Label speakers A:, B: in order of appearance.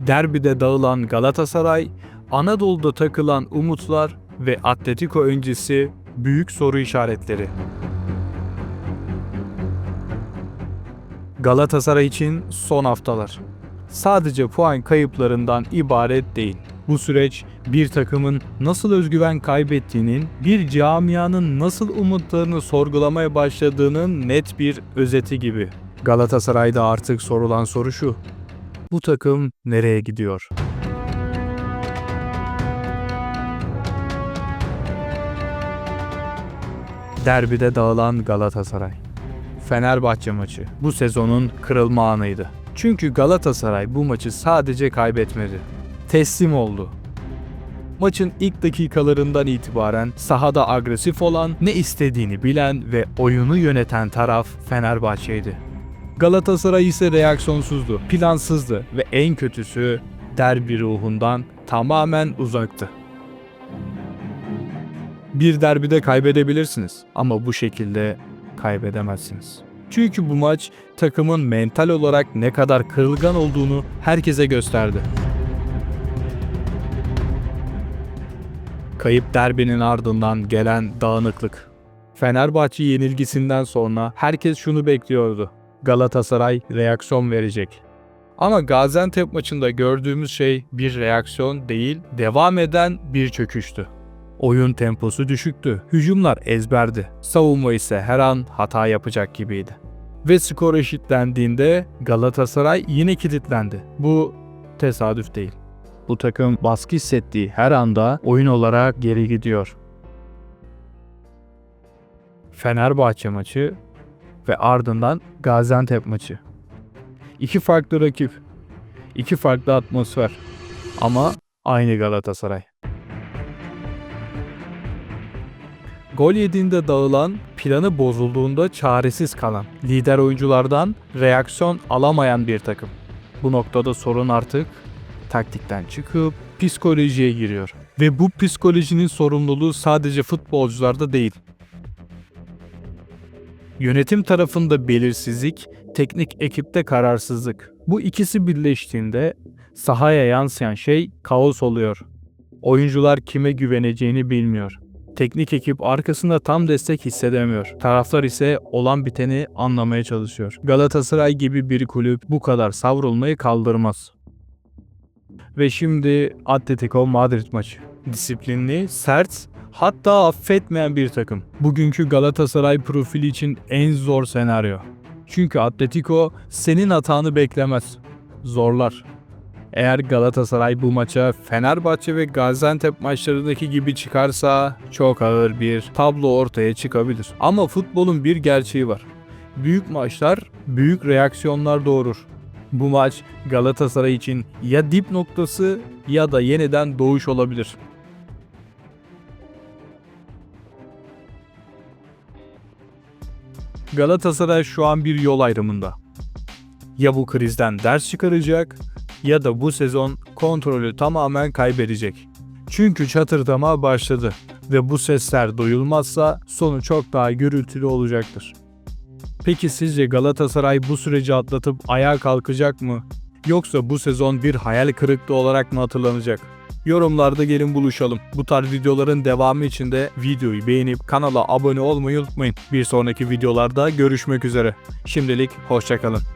A: Derbide dağılan Galatasaray, Anadolu'da takılan umutlar ve Atletico öncesi büyük soru işaretleri. Galatasaray için son haftalar. Sadece puan kayıplarından ibaret değil. Bu süreç bir takımın nasıl özgüven kaybettiğinin, bir camianın nasıl umutlarını sorgulamaya başladığının net bir özeti gibi. Galatasaray'da artık sorulan soru şu. Bu takım nereye gidiyor? Derbide dağılan Galatasaray. Fenerbahçe maçı bu sezonun kırılma anıydı. Çünkü Galatasaray bu maçı sadece kaybetmedi. Teslim oldu. Maçın ilk dakikalarından itibaren sahada agresif olan, ne istediğini bilen ve oyunu yöneten taraf Fenerbahçe'ydi. Galatasaray ise reaksiyonsuzdu, plansızdı ve en kötüsü derbi ruhundan tamamen uzaktı. Bir derbide kaybedebilirsiniz ama bu şekilde kaybedemezsiniz. Çünkü bu maç takımın mental olarak ne kadar kırılgan olduğunu herkese gösterdi. Kayıp derbinin ardından gelen dağınıklık. Fenerbahçe yenilgisinden sonra herkes şunu bekliyordu. Galatasaray reaksiyon verecek. Ama Gaziantep maçında gördüğümüz şey bir reaksiyon değil, devam eden bir çöküştü. Oyun temposu düşüktü. Hücumlar ezberdi. Savunma ise her an hata yapacak gibiydi. Ve skor eşitlendiğinde Galatasaray yine kilitlendi. Bu tesadüf değil. Bu takım baskı hissettiği her anda oyun olarak geri gidiyor. Fenerbahçe maçı ve ardından Gaziantep maçı. İki farklı rakip, iki farklı atmosfer ama aynı Galatasaray. Gol yediğinde dağılan, planı bozulduğunda çaresiz kalan, lider oyunculardan reaksiyon alamayan bir takım. Bu noktada sorun artık taktikten çıkıp psikolojiye giriyor. Ve bu psikolojinin sorumluluğu sadece futbolcularda değil. Yönetim tarafında belirsizlik, teknik ekipte kararsızlık. Bu ikisi birleştiğinde sahaya yansıyan şey kaos oluyor. Oyuncular kime güveneceğini bilmiyor. Teknik ekip arkasında tam destek hissedemiyor. Taraftar ise olan biteni anlamaya çalışıyor. Galatasaray gibi bir kulüp bu kadar savrulmayı kaldırmaz. Ve şimdi Atletico Madrid maçı. Disiplinli, sert, hatta affetmeyen bir takım. Bugünkü Galatasaray profili için en zor senaryo. Çünkü Atletico senin hatanı beklemez. Zorlar. Eğer Galatasaray bu maça Fenerbahçe ve Gaziantep maçlarındaki gibi çıkarsa çok ağır bir tablo ortaya çıkabilir. Ama futbolun bir gerçeği var. Büyük maçlar büyük reaksiyonlar doğurur. Bu maç Galatasaray için ya dip noktası ya da yeniden doğuş olabilir. Galatasaray şu an bir yol ayrımında. Ya bu krizden ders çıkaracak ya da bu sezon kontrolü tamamen kaybedecek. Çünkü çatırdama başladı ve bu sesler duyulmazsa sonu çok daha gürültülü olacaktır. Peki sizce Galatasaray bu süreci atlatıp ayağa kalkacak mı? Yoksa bu sezon bir hayal kırıklığı olarak mı hatırlanacak? Yorumlarda gelin buluşalım. Bu tarz videoların devamı için de videoyu beğenip kanala abone olmayı unutmayın. Bir sonraki videolarda görüşmek üzere. Şimdilik hoşçakalın.